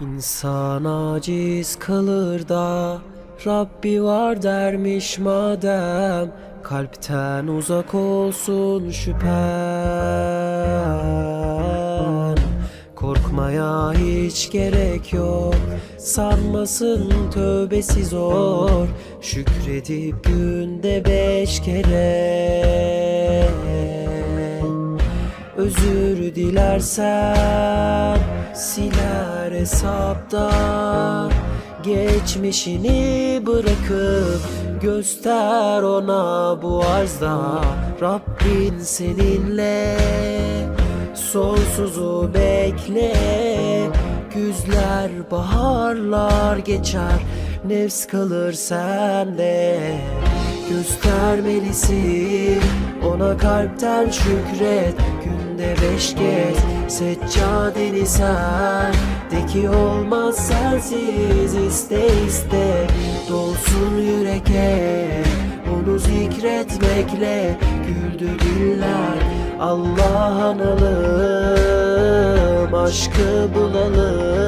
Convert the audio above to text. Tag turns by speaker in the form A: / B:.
A: İnsan aciz kalır da Rabbi var dermiş madem. Kalpten uzak olsun şüphen. Korkmaya hiç gerek yok. Sanmasın tövbesi zor. Şükredip günde beş kere Özür dilersen siler hesapta. Geçmişini bırakıp göster ona bu arzda. Rabbin seninle sonsuzu bekle. Güzler baharlar geçer. Nefs kalır sende. Göstermelisin ona kalpten şükret Kez seccadeni ser De ki olmaz sensiz iste iste Dolsun yüreke onu zikretmekle Güldü diller Allah analım Aşkı bulalım